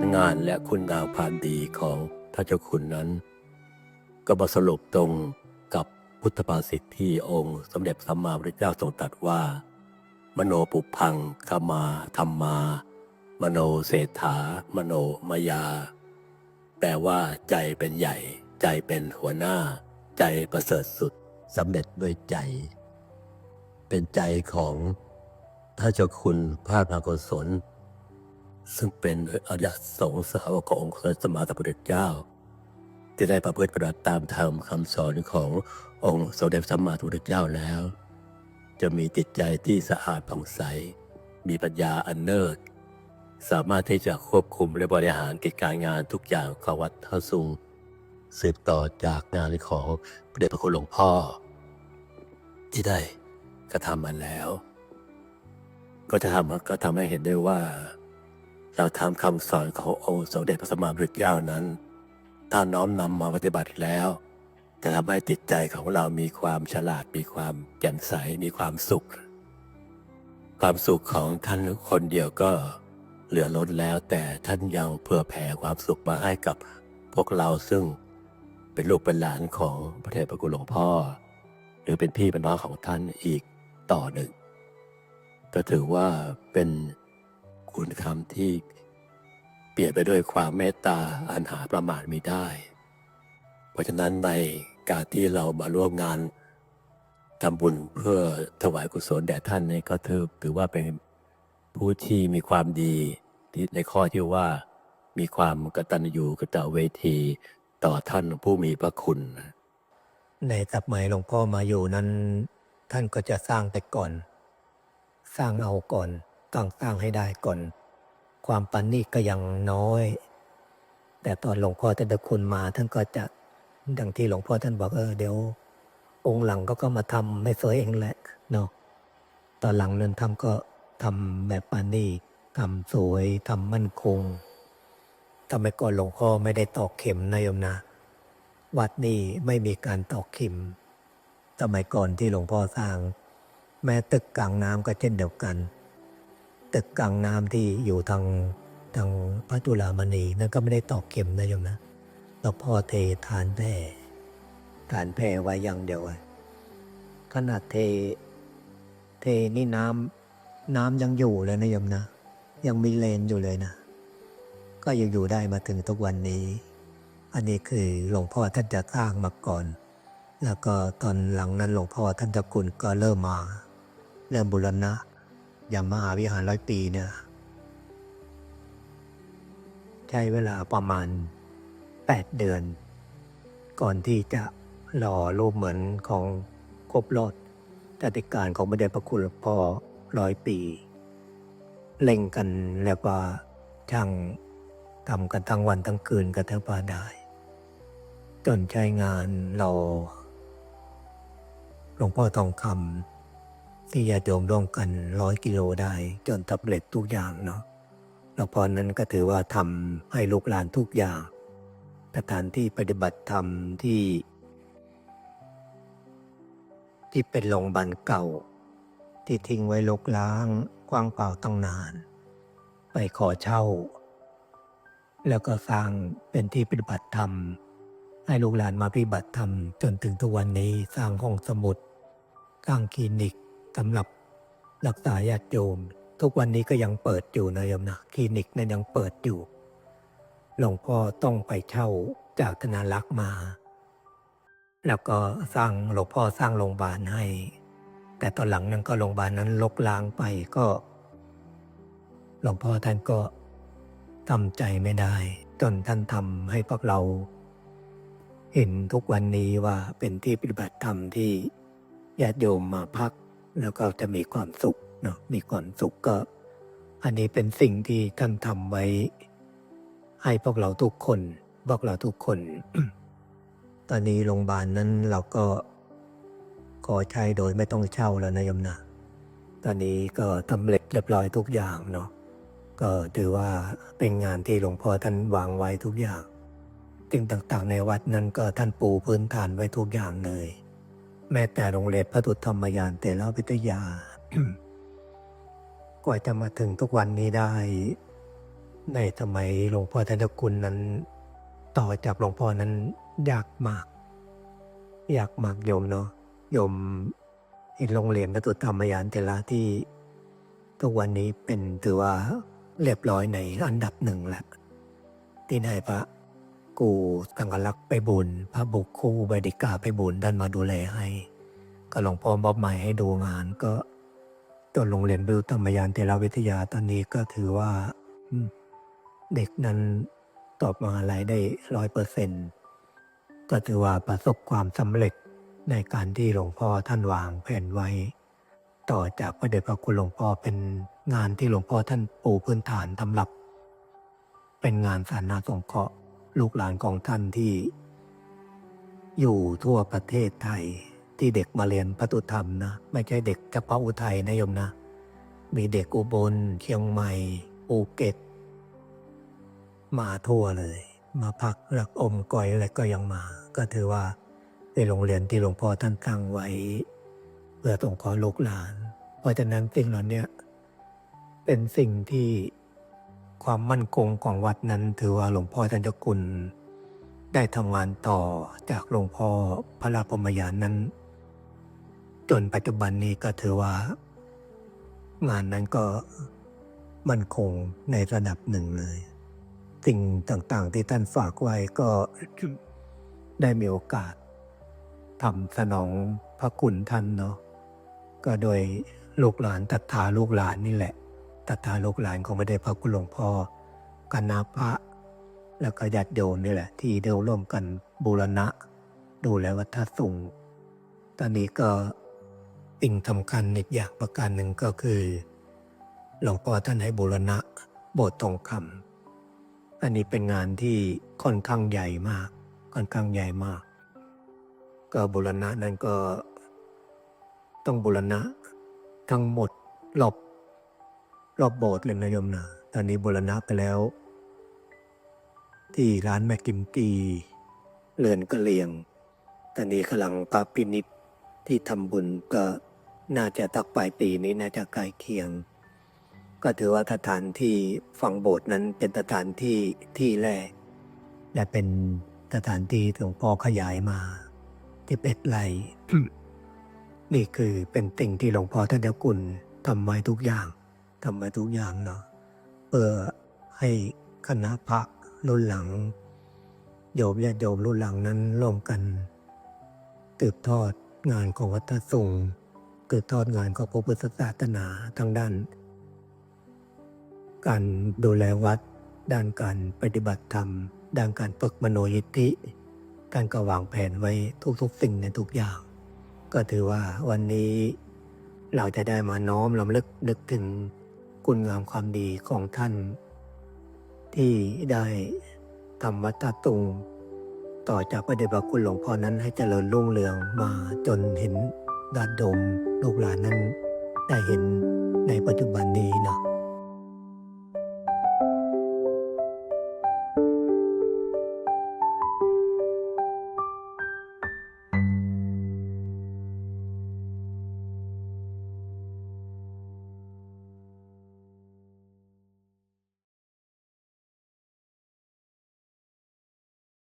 ลงานและคุณงามความดีของท่านเจ้าคุณนั้น ก็มาสรุปตรงกับพุทธภาษิตที่องค์สมเด็จสัมมาสัมพุทธเจ้าทรงตรัสว่า มโนปุพังขมาธรรมา มโนเศรษฐามโนมายา แปลว่าใจเป็นใหญ่ ใจเป็นหัวหน้า ใจประเสริฐสุดสำเร็จด้วยใจ เป็นใจของท่าเจ้าคุณพระนาโกศล ซึ่งเป็นอริยสงฆ์สาวกขององค์สมมาสัมพุทธเจ้า ที่ได้ประพฤติปฏิบัติตามธรรมคำสอนขององค์สมเด็จสัมมาสัมพุทธเจ้าแล้ว จะมีจิตใจที่สะอาดผ่องใส มีปัญญาอันเลิศสามารถที่จะควบคุมและบริหารกิจการงานทุกอย่างของวัดท่าซุงสืบต่อจากงานของพระเดชพระคุณหลวงพ่อ ที่ได้กระทำมาแล้ว ก็จะทำก็ทำให้เห็นได้ว่า เราทำคำสอนขององค์สมเด็จพระสัมมาสัมพุทธเจ้านั้น ถ้าน้อมนำมาปฏิบัติแล้ว จะทำให้จิตใจของเรามีความฉลาดมีความแจ่มใสมีความสุข ความสุขของท่านคนเดียวก็เหลือล้นแล้ว แต่ท่านยังเผื่อแผ่ความสุขมาให้กับพวกเราซึ่งเป็นลูกเป็นหลานของพระเดชพระคุหลวงพ่อ หรือเป็นพี่เป็นน้องของท่านอีกต่อหนึ่ง ก็ถือว่าเป็น คุณคำที่เปลี่ยนไปด้วยความเมตตาอันหาประมาณมิได้ เพราะฉะนั้นในการที่เรามาร่วมงานทำบุญเพื่อถวายกุศลแด่ท่านนี่ก็ถือถือว่าเป็นผู้ที่มีความดีที่ในข้อที่ว่ามีความกตัญญูกตเวทีต่อท่านผู้มีพระคุณ ในสมัยหลวงพ่อมาอยู่นั้น ท่านก็จะสร้างแต่ก่อน สร้างเอาก่อน ต้องสร้างให้ได้ก่อน ความปันนี่ก็ยังน้อย แต่ตอนหลวงพ่อท่านตะคุณมาท่านก็จะดังที่หลวงพ่อท่านบอกเออเดี๋ยว องค์หลังก็ก็มาทำไม่สวยเองแหละเนาะตอนหลังเนั้นทำก็ทำแบบปานนี่ทำสวยทำมั่นคงทำไมก่อนหลวงพ่อไม่ได้ตอกเข็มนะโยมนะ วัดนี่ไม่มีการตอกเข็มสมัยก่อนที่หลวงพ่อสร้าง แม้ตึกกลางน้ำก็เช่นเดียวกัน ตึกกลางน้ำที่อยู่ทางทางพระจุลามณีนั่นก็ไม่ได้ตอกเข็มนะโยมนะหลวงพ่อเทฐานแพร่ฐานแพร่ไว้อย่างเดียวขนาดเท เทนี่น้ำน้ำยังอยู่เลยนะโยมนะ ยังมีเลนอยู่เลยนะ ก็ยังอยู่ได้มาถึงทุกวันนี้ อันนี้คือหลวงพ่อท่านจะสร้างมาก่อน แล้วก็ตอนหลังนั้นหลวงพ่อท่านเจ้าคุณก็เริ่มมา เริ่มบุรณะ อย่างมหาวิหารร้อยปีเนี่ย ใช้เวลาประมาณ 8 เดือน ก่อนที่จะหล่อรูปเหมือนของครบรอดจัติการของพระเดชพระคุณหลวงพ่อร้อยปี เล่งกันแล้วก็ช่างทำกันทั้งวันทั้งคืนกันทั้งปาได้ จนใช้งานเราหลวงพ่อทองคำ ที่ญาติโยมร่วมกันร้อยกิโลได้จนทับเร็จทุกอย่างเนาะหลวงพ่อนั้นก็ถือว่าทำให้ลูกหลานทุกอย่างสถานที่ปฏิบัติธรรมที่ ที่เป็นโรงพยาบาลเก่า ที่ทิ้งไว้ลกล้างกว้างเปล่าตั้งนาน ไปขอเช่า แล้วก็สร้างเป็นที่ปฏิบัติธรรม ให้ลูกหลานมาปฏิบัติธรรมจนถึงทุกวันนี้สร้างห้องสมุดสร้างคลินิก สำหรับรักษาญาติโยม ทุกวันนี้ก็ยังเปิดอยู่นะโยมนะคลินิกนั้นยังเปิดอยู่หลวงพ่อต้องไปเช่าจากธนารักษ์มา แล้วก็สร้างหลวงพ่อสร้างโรงพยาบาลให้ แต่ตอนหลังนั้นก็โรงพยาบาลนั้นลกล้างไปก็หลวงพ่อท่านก็ทำใจไม่ได้ จนท่านทำให้พวกเรา เห็นทุกวันนี้ว่าเป็นที่ปฏิบัติธรรมที่ญาติโยมมาพัก แล้วก็จะมีความสุขเนาะมีความสุขก็ อันนี้เป็นสิ่งที่ท่านทำไว้ ให้พวกเราทุกคนพวกเราทุกคน ตอนนี้โรงพยาบาลนั้นเราก็ขอใช้โดยไม่ต้องเช่าแล้วนะยมนะตอนนี้ก็ทำเร็จเรียบร้อยทุกอย่างเนาะก็ถือว่าเป็นงานที่หลวงพ่อท่านวางไว้ทุกอย่างสิ่งต่างๆในวัดนั้นก็ท่านปูพื้นฐานไว้ทุกอย่างเลย แม้แต่โรงเรียนพระตุธรรมยานเตระวิทยา กว่าจะมาถึงทุกวันนี้ได้ ในสมัยหลวงพ่อธนกุลนั้น ต่อจากหลวงพ่อนั้นยากมาก ยากมากโยมเนาะโยมเห็นโรงเรียนพระตุธรรมยานเทระที่ทุกวันนี้เป็นถือว่าเรียบร้อยในอันดับหนึ่งแล้วที่ไหนพระ กูสังกลักษ์ไปบุญ พระบุคคูบดิกาไปบุญท่านมาดูแลให้ ก็หลวงพ่อมอบหมายให้ดูงานก็ตัวโรงเรียนบิวธรรมยานเทราวิทยาตอนนี้ก็ถือว่า เด็กนั้นตอบมาอะไรได้ร้อยเปอร์เซ็นก็ถือว่าประสบความสำเร็จในการที่หลวงพ่อท่านวางแผนไว้ ต่อจากพระเดชพระคุณหลวงพ่อเป็นงานที่หลวงพ่อท่านปูพื้นฐานสำหรับ เป็นงานสาธารณสงเคราะห์ ลูกหลานของท่านที่ อยู่ทั่วประเทศไทยที่เด็กมาเรียนพระตุธรรมนะ ไม่ใช่เด็กเฉพาะอุทัยนะโยมนะ มีเด็กอุบลเชียงใหม่ภูเก็ต มาทั่วเลย มาพักรักอมก่อยอะไรก็ยังมา ก็ถือว่าเป็นโรงเรียนที่หลวงพ่อท่านตั้งไว้ เพื่อส่งขอลูกหลาน เพราะฉะนั้นสิ่งเหล่านี้เป็นสิ่งที่ ความมั่นคงของวัดนั้นถือว่าหลวงพ่อท่านเจ้าคุณได้ทำงานต่อจากหลวงพ่อพระราพรหมยานนั้น จนปัจจุบันนี้ก็ถือว่า งานนั้นก็มั่นคงในระดับหนึ่งเลย สิ่งต่างๆที่ท่านฝากไว้ก็ได้มีโอกาสทำสนองพระคุณท่านเนาะก็โดยลูกหลานตัทธาลูกหลานนี่แหละ ตัทธาลูกหลานของพระเดชพระคุณหลวงพ่อคณะพระ แล้วก็ญาติโยมนี่แหละ ที่เดียวร่วมกันบูรณะ ดูแลวัดท่าสุงตอนนี้ก็สิ่งสำคัญอีกอย่างประการหนึ่งก็คือหลวงพ่อท่านให้บูรณะ โบสถ์ทองคำอันนี้เป็นงานที่ค่อนข้างใหญ่มาก ค่อนข้างใหญ่มาก ก็บูรณะนั้นก็ต้องบูรณะทั้งหมดรอบ รอบโบสถ์เลยนะโยมนะตอนนี้บูรณะไปแล้ว ที่ร้านแม่กิมกีเรือนกะเหลียง ตอนนี้กำลังปาพินิษที่ทำบุญก็น่าจะตักปลายปีนี้น่าจะใกล้เคียง ก็ถือว่าสถานที่ฝังโบสถ์นั้นเป็นสถานที่ที่แรก และเป็นสถานที่ที่หลวงพ่อขยายมาที่เป็ดไร่นี่คือเป็นสิ่งที่หลวงพ่อท่านเดกุลทำไว้ทุกอย่าง ทำไว้ทุกอย่างเนาะเพื่อให้คณะพระรุ่นหลังโยมญาติโยมรุ่นหลังนั้นร่วมกันตืบทอดงานของวัดท่าสุงตืบทอดงานของพระพุทธศาสนาทางด้าน การดูแลวัด ด้านการปฏิบัติธรรม ด้านการฝึกมโนยิทธิการก็วางแผนไว้ทุกๆสิ่งในทุกอย่าง ก็ถือว่าวันนี้เราจะได้มาน้อมลำลึกนึกถึง คุณงามความดีของท่าน ที่ได้ทำวัตตุง ต่อจากพระเดชพระคุณหลวงพ่อนั้นให้เจริญรุ่งเรืองมาจนเห็นดาดดมลูกหลานนั้น ได้เห็นในปัจจุบันนี้เนาะ